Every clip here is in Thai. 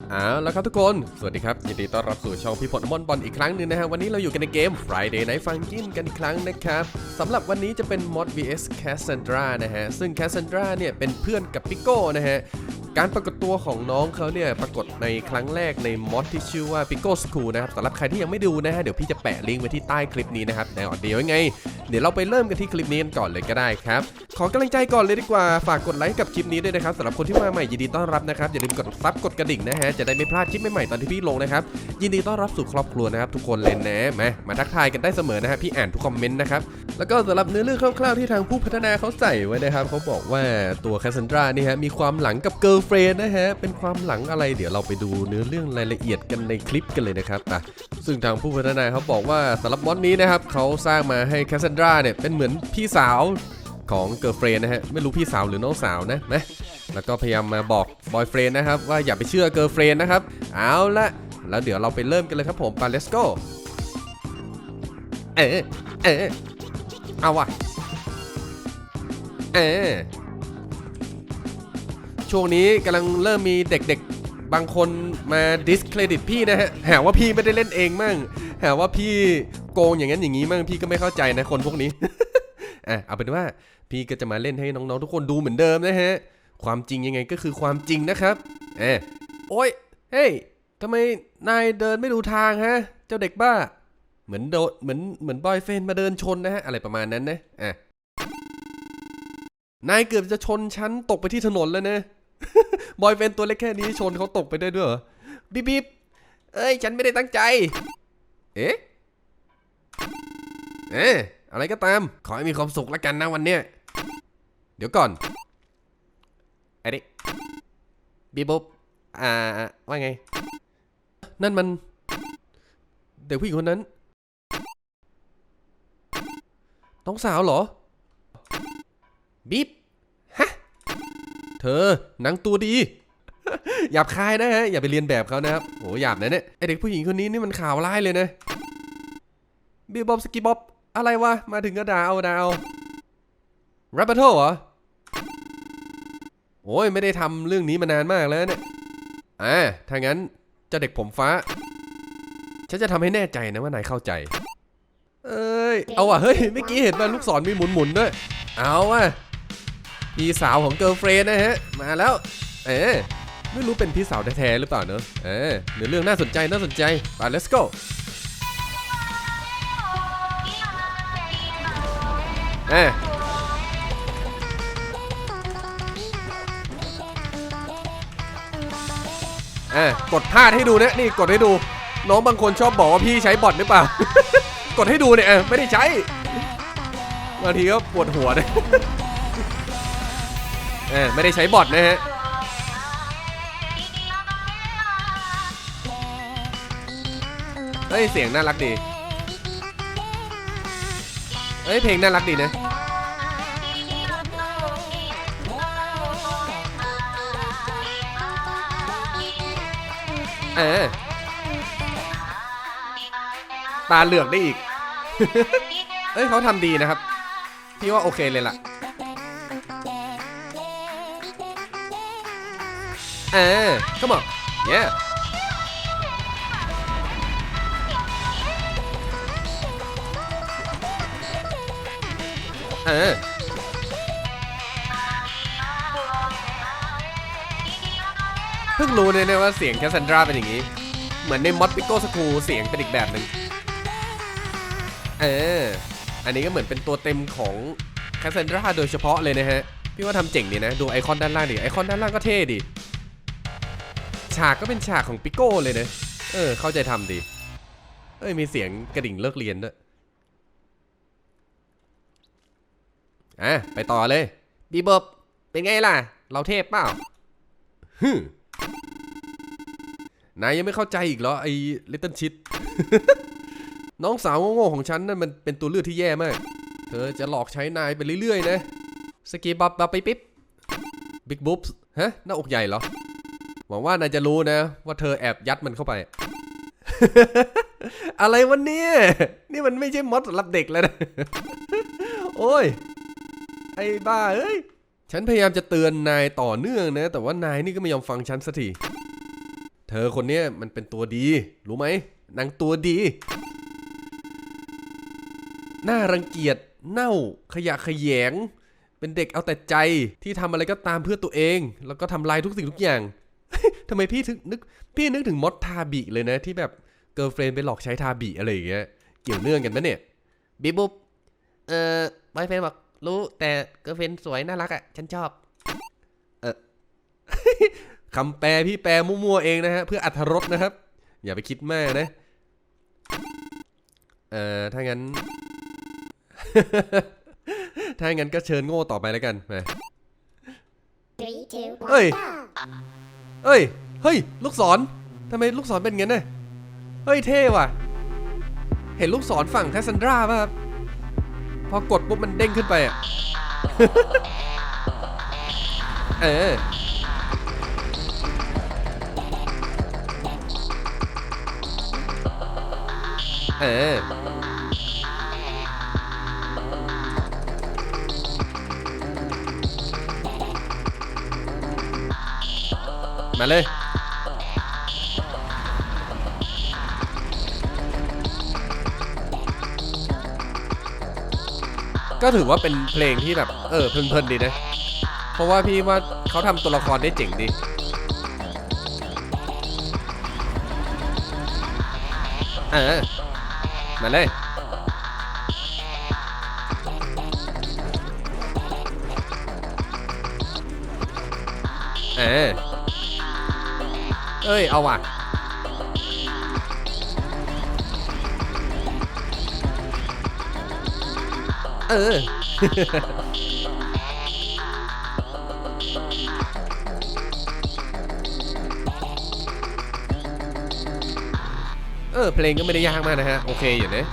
เอาล้วครับทุกคน สวัสดีครับ ยินดีต้อนรับสู่ช่องพี่พลมอนบอลอีกครั้งหนึ่งนะฮะ วันนี้เราอยู่กันในเกม Friday Night Funkin กันอีกครั้งนะครับ สำหรับวันนี้จะเป็น Mod vs Cassandra นะฮะ ซึ่ง Cassandra เนี่ยเป็นเพื่อนกับ p ิโก้นะฮะ การปรากฏตัวของน้องเขาเนี่ยปรากฏในครั้งแรกในมอดที่ชื่อว่า Pico School นะครับสำหรับใครที่ยังไม่ดูนะฮะเดี๋ยวพี่จะแปะลิงก์ไว้ที่ใต้คลิปนี้นะครับแต่เดี๋ยวยังไง เดี๋ยวเราไปเริ่มกันที่คลิปนี้กันก่อนเลยก็ได้ครับ ขอกำลังใจก่อนเลยดีกว่าฝากกดไลค์กับคลิปนี้ด้วยนะครับสำหรับคนที่มาใหม่ยินดีต้อนรับนะครับอย่าลืมกดซับกดกระดิ่งนะฮะจะได้ไม่พลาดคลิปใหม่ๆตอนที่พี่ลงนะครับยินดีต้อนรับสู่ครอบครัวนะครับทุกคนเลยนะมามาทักทายกันได้เสมอนะฮะพี่อ่านทุกคอมเมนต์นะครับแล้วก็สำหรับเนื้อเรื่องคร่าวๆที่ทางผู้พัฒนาเขาใส่ไว้นะครับเขาบอกว่าตัวแคสซันดรานี่ฮะมีความหลังกับเกิร์ลเฟรนนะฮะ เป็นความหลังอะไรเดี๋ยวเราไปดูเนื้อเรื่องรายละเอียดกันในคลิปกันเลยนะครับอะซึ่งทางผู้พัฒนาเขาบอกว่าสำหรับมอดนี้นะครับเขาสร้างมาให้แคสซันดราเนี่ยเป็นเหมือนพี่สาวของเกิร์ลเฟรนนะฮะ ไม่รู้พี่สาวหรือน้องสาวนะนะ แล้วก็พยายามมาบอกบอยเฟรนนะครับว่าอย่าไปเชื่อเกิร์ลเฟรนนะครับ เอาละแล้วเดี๋ยวเราไปเริ่มกันเลยครับผมไป let's go เออเออเอาว่ะเออ ช่วงนี้กำลังเริ่มมีเด็กๆ บางคนมาดิสเครดิตพี่นะฮะหาว่าพี่ไม่ได้เล่นเองมั่งหาว่าพี่โกงอย่างนั้นอย่างนี้มั่งพี่ก็ไม่เข้าใจนะคนพวกนี้ อะเอาเป็นว่าพี่ก็จะมาเล่นให้น้องๆ ทุกคนดูเหมือนเดิมนะฮะ ความจริงยังไงก็คือความจริงนะครับเออโอ้ยเฮ้ยทำไมนายเดินไม่ดูทางฮะ เจ้าเด็กบ้า เหมือนโดนเหมือนเหมือนบอยเฟนมาเดินชนนะฮะอะไรประมาณนั้นนะอะนายเกือบจะชนฉันตกไปที่ถนนแล้วนะ บอยเฟนตัวเล็กแค่นี้ชนเขาตกไปได้ด้วยเหรอบีบบีบเอ้ย ฉันไม่ได้ตั้งใจ เอ๊ะ เอ๊ะ อะไรก็ตาม ขอให้มีความสุขล้วกันนะวันเนี้ย เดี๋ยวก่อนไอ้นี่บีบบอ่า ว่าไง นั่นมัน เด็กผู้หญิงคนนั้น น้องสาวเหรอบิ๊บ อหนังตัวดีหยาบคายนะฮะอย่าไปเรียนแบบเขานะครับโหหยาบนะเนี่ยไอเด็กผู้หญิงคนนี้นี่มันข่าวร้ายเลยนะบีบอบสกีบ๊อบอะไรวะมาถึงก็ด่าเอาดาวรับบัตเทลเหรอโอ้ยไม่ได้ทำเรื่องนี้มานานมากแล้วเนี่ยอ่าถ้างั้นเจะเด็กผมฟ้า ฉันจะทำให้แน่ใจนะว่านายเข้าใจ เอ้ย เอาว่ะเฮ้ยเมื่อกี้เห็นว่าลูกศรมีหมุนๆด้วย เอาว่ะ พี่สาวของเกิร์ลเฟรนนะฮะ มาแล้ว เออไม่รู้เป็นพี่สาวแท้ๆหรือเปล่าเนอะเออเนื้อเรื่องน่าสนใจน่าสนใจไป let's go เออเออกดพลาดให้ดูนะนี่กดให้ดู น้องบางคนชอบบอกว่าพี่ใช้บอทหรือเปล่า กดให้ดูเนี่ยไม่ได้ใช้บางทีก็ปวดหัวนะ เออไม่ได้ใช้บอทนะฮะเฮ้ยเสียงน่ารักดีเฮ้ยเพลงน่ารักดีนะเออตาเหลือกได้อีก เอ้ยเขาทำดีนะครับ พี่ว่าโอเคเลยล่ะ เออ come on yeah เออเพิ่งรู้เลยเนี่ยว่าเสียงแคสซันดราเป็นอย่างนี้ เหมือนในมอดปิโก้สกูเสียงเป็นอีกแบบหนึ่งเออ อันนี้ก็เหมือนเป็นตัวเต็มของแคสซันดราโดยเฉพาะเลยนะฮะ พี่ว่าทำเจ๋งดีนะ ดูไอคอนด้านล่างดิ ไอคอนด้านล่างก็เท่ดิ ฉากก็เป็นฉากของปิโก้เลยเนะเออ เข้าใจทำดีเอ้ยมีเสียงกระดิ่งเลิกเรียนด้วยอะไปต่อเลยบีเบิบเป็นไงล่ะ เราเทพเปล่าฮึนายยังไม่เข้าใจอีกเหรอไอ้ลิตเติ้ลชิดน้องสาวโง่ๆของฉันนั่นมันเป็นตัวเลือกที่แย่มาก เธอจะหลอกใช้นายไปเรื่อยๆนะ สกีบับบับไปปิ๊บบิ๊กบุ๊บฮะ หน้าอกใหญ่เหรอ หวังว่านายจะรู้นะ ว่าเธอแอบยัดมันเข้าไป อะไรวันนี้นี่มันไม่ใช่มอดสำหรับเด็กแล้วนะ โอ้ย ไอ้บ้าเอ้ย ฉันพยายามจะเตือนนายต่อเนื่องนะ แต่ว่านายนี่ก็ไม่ยอมฟังฉันสักที เธอคนนี้มันเป็นตัวดี รู้ไหมนางตัวดี น่ารังเกียจ เน่า ขยะขยง เป็นเด็กเอาแต่ใจที่ทำอะไรก็ตามเพื่อตัวเอง แล้วก็ทำลายทุกสิ่งทุกอย่าง ทำไมพี่ถึงนึกพี่นึกถึงมดทาบิเลยนะ ที่แบบเกิร์ลเฟรนไปหลอกใช้ทาบิอะไรอย่างเงี้ยเกี่ยวเนื่องกันไหมเนี่ยบีบุ๊บเอ่อบอยเฟนบอกรู้แต่เกิร์ลเฟนสวยน่ารักอะฉันชอบคำแปลพี่แปลมั่วๆเองนะฮะเพื่ออัธรสนะครับ อย่าไปคิดมากนะเอ่อถ้างั้น ถ้างั้นก็เชิญโง่ต่อไปแล้วกันมา Three, two, one, Ơi. go! เอ้ย เฮ้ย ลูกศรทำไมลูกศรเป็นงั้นน่ะเฮ้ย เท่ว่ะ เห็นลูกศรฝั่งแคสซันดราป่ะครับ พอกดปุ๊บมันเด้งขึ้นไปอะ เออ เออ มาเลย ก็ถือว่าเป็นเพลงที่แบบ เออเพลินๆดีนะ เพราะว่าพี่ว่าเขาทำตัวละครได้เจ๋งดีเออ มาเลย เออ เอ้ย เอาว่ะ เออ เออ เพลงก็ไม่ได้ยากมากนะฮะ โอเคอยู่นะ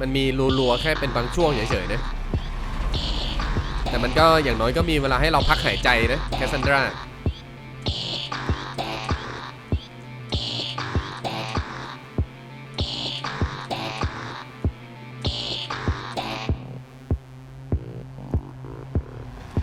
มันมีรัวๆ แค่เป็นบางช่วงเฉยๆนะ แต่มันก็อย่างน้อยก็มีเวลาให้เราพักหายใจนะ แคสซันดรา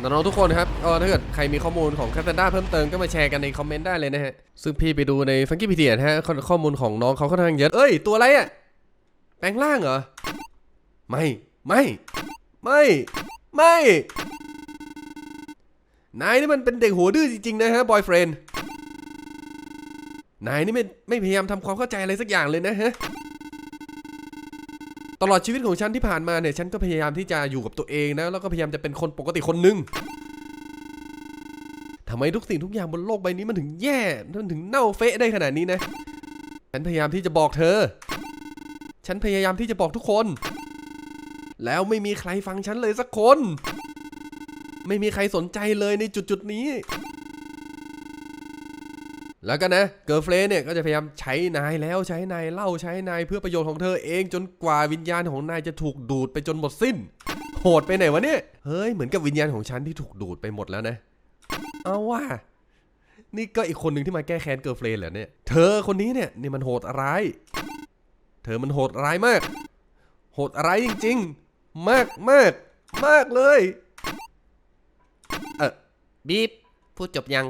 น้องๆทุกคนครับเออถ้าเกิดใครมีข้อมูลของแคสซันดราเพิ่มเติมก็มาแชร์กันในคอมเมนต์ได้เลยนะฮะ ซึ่งพี่ไปดูในฟังกี้พีเดียนะฮะข้อข้อมูลของน้องเขาค่อนข้างเยอะ เอ้ย ตัวอะไรอะแปลงร่างเหรอ ไม่ ไม่ ไม่ ไม่ นายนี่มันเป็นเด็กหัวดื้อจริงๆนะฮะบอยเฟรนด์นายนี่ไม่ไม่พยายามทำความเข้าใจอะไรสักอย่างเลยนะฮะ ตลอดชีวิตของฉันที่ผ่านมาเนี่ย ฉันก็พยายามที่จะอยู่กับตัวเองนะ แล้วก็พยายามจะเป็นคนปกติคนหนึ่งทำไมทุกสิ่งทุกอย่างบนโลกใบนี้มันถึงแย่มันถึงเน่าเฟะได้ขนาดนี้นะ ฉันพยายามที่จะบอกเธอ ฉันพยายามที่จะบอกทุกคน แล้วไม่มีใครฟังฉันเลยสักคน ไม่มีใครสนใจเลยในจุดจุดนี้ แล้วก็นะเกิร์ลเฟรนเนี่ยก็จะพยายามใช้นายแล้วใช้นายเล่าใช้นายเพื่อประโยชน์ของเธอเองจนกว่าวิญญาณของนายจะถูกดูดไปจนหมดสิ้น โหดไปไหนวะเนี่ย เฮ้ยเหมือนกับวิญญาณของฉันที่ถูกดูดไปหมดแล้วนะ เอาว่า นี่ก็อีกคนหนึ่งที่มาแก้แค้นเกิร์ลเฟรนเหรอเนี่ย เธอคนนี้เนี่ยนี่มันโหดร้าย เธอมันโหดร้ายมาก โหดร้ายจริง ๆ มากมากมากเลย เออบีบพูดจบยัง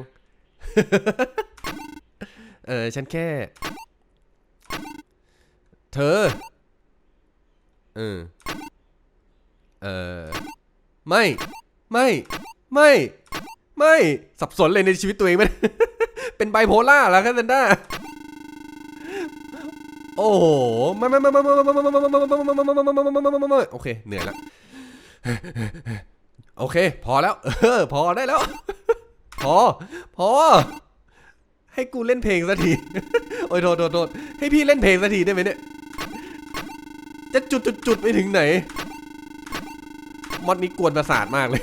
เออ ฉันแค่ เธอ เออ เออ ไม่ ไม่ ไม่ ไม่ สับสนเลยในชีวิตตัวเองมันเป็นไบโพล่าแล้วครับเซนด้าโอ้โหไม่ไม่ไม่ไม่ไม่ไม่ไม่ไม่ไม่ไม่ไม่ไม่ไม่โอเค เหนื่อยแล้วโอเค พอแล้ว เออ พอได้แล้ว พอ พอ ให้กูเล่นเพลงสักที โอ้ยโทษโทษโทษให้พี่เล่นเพลงสักทีได้ไหมเนี่ย จะจุดจุดจุดไปถึงไหน มอดนี้กวนประสาทมากเลย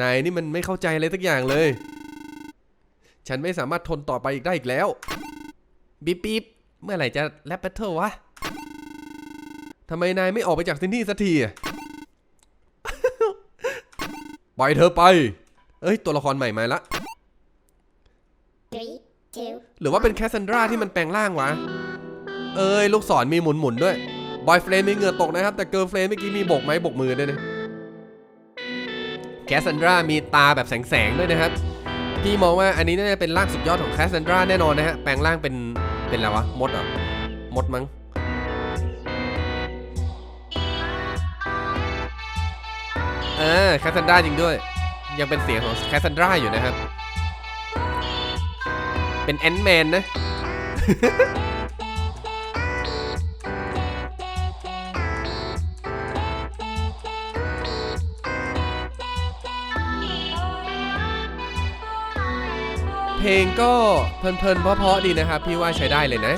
นายนี่มันไม่เข้าใจอะไรสักอย่างเลย ฉันไม่สามารถทนต่อไปอีกได้อีกแล้ว บีบบีบเมื่อไหร่จะแรปแบทเทิลวะทำไมนายไม่ออกไปจากที่นี่สักทีปล่อยเธอไป เอ้ย ตัวละครใหม่มาละ หรือว่าเป็นแคสซันดราที่มันแปลงร่างวะ เอ้ย ลูกศรมีหมุนหมุนๆด้วย บอยเฟรนมีเหงื่อตกนะครับ แต่เกิร์ลเฟรนเมื่อกี้มีโบกไม้โบกมือด้วยนะแคสซันดรามีตาแบบแสงๆด้วยนะครับ พี่มองว่าอันนี้น่าจะเป็นร่างสุดยอดของแคสซันดราแน่นอนนะฮะ แปลงร่างเป็นเป็นอะไรวะ มดเหรอ มดมั้งเออแคสซันดราจริงด้วย ยังเป็นเสียงของแคสซันดราอยู่นะครับ เป็นแอนด์แมนนะ เพลงก็เพลินๆเพราะๆดีนะครับ พี่ว่าใช้ได้เลยนะ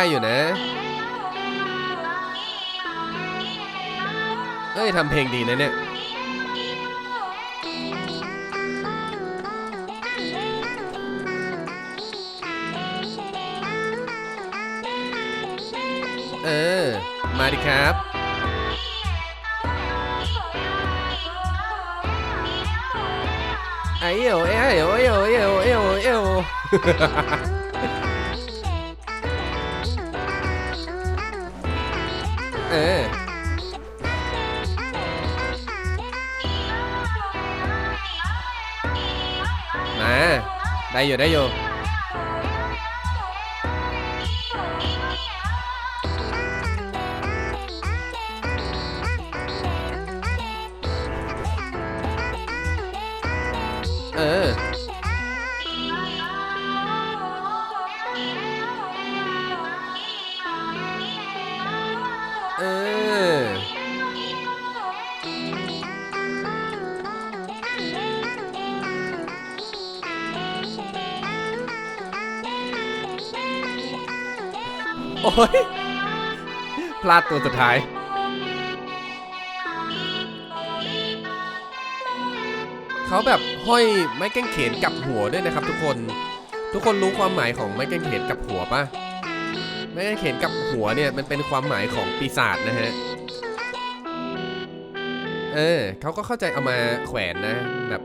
ได้อยู่นะ เอ้ยทำเพลงดีนะเนี่ย เออ มาดิครับ ไอ้เอ๋วไอ้เอ๋วไอ้เอ๋วไอ้เอ๋วไอ้เอ๋วไอ้เอ๋วเอ ได้อยู่ได้อยู่ ยพลาดตัวสุดท้าย เขาแบบห้อยไม้กางเขนกับหัวด้วยนะครับ ทุกคน ทุกคนรู้ความหมายของไม้กางเขนกับหัวปะไม้กางเขนกับหัวเนี่ยมันเป็นความหมายของปีศาจนะฮะ เออเขาก็เข้าใจเอามาแขวนนะแบบ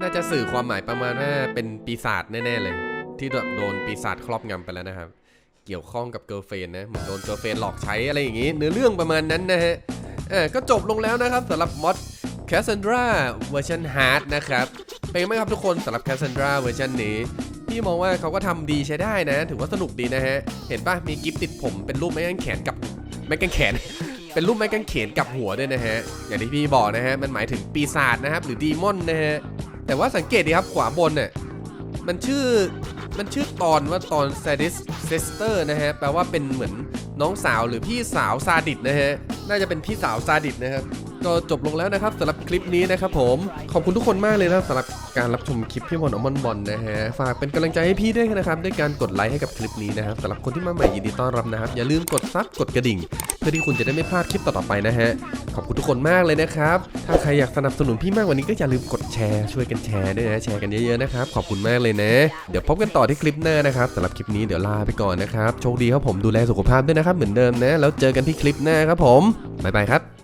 น่าจะสื่อความหมายประมาณว่าเป็นปีศาจแน่ๆเลย ที่แบบโดนปีศาจครอบงำไปแล้วนะครับ เกี่ยวข้องกับเกิร์ลเฟนนะเหมือนโดนเกิร์ลเฟนหลอกใช้อะไรอย่างงี้ เนื้อเรื่องประมาณนั้นนะฮะก็จบลงแล้วนะครับสำหรับมอด Cassandra เวอร์ชัน Hard นะครับเป็นไงบ้างครับทุกคนสำหรับ Cassandra เวอร์ชันนี้พี่มองว่าเขาก็ทำดีใช้ได้นะ ถือว่าสนุกดีนะฮะ เห็นป่ะ มีกิฟติดผมเป็นรูปไม้กางเขนกับไม้กางเขน เป็นรูปไม้กางเขนกับหัวด้วยนะฮะ อย่างที่พี่บอกนะฮะ มันหมายถึงปีศาจนะครับ หรือดีมอนนะฮะ แต่ว่าสังเกตดีครับขวาบนเนี่ยมันชื่อ มันชื่อตอนว่าตอน sadis sister นะฮะ แปลว่าเป็นเหมือนน้องสาวหรือพี่สาวซาดิสนะฮะ น่าจะเป็นพี่สาวซาดิสนะครับ ก็จบลงแล้วนะครับสำหรับคลิปนี้นะครับผมขอบคุณทุกคนมากเลยนะสำหรับการรับชมคลิปพี่บอลอมอนบอลนะฮะฝากเป็นกำลังใจให้พี่ด้วยนะครับด้วยการกดไลค์ให้กับคลิปนี้นะครับสำหรับคนที่มาใหม่ยินดีต้อนรับนะครับอย่าลืมกดซับกดกระดิ่ง เพื่อที่คุณจะได้ไม่พลาดคลิปต่อๆไปนะฮะขอบคุณทุกคนมากเลยนะครับถ้าใครอยากสนับสนุนพี่มากกว่านี้ก็อย่าลืมกดแชร์ช่วยกันแชร์ด้วยนะแชร์กันเยอะๆนะครับขอบคุณมากเลยนะ เดี๋ยวพบกันต่อที่คลิปหน้านะครับสำหรับคลิปนี้เดี๋ยวลาไปก่อนนะครับโชคดีครับผมดูแลสุขภาพด้วยนะครับเหมือนเดิมนะแล้วเจอกันที่คลิปหน้าครับผมบ๊ายบายครับ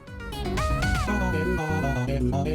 Oh. my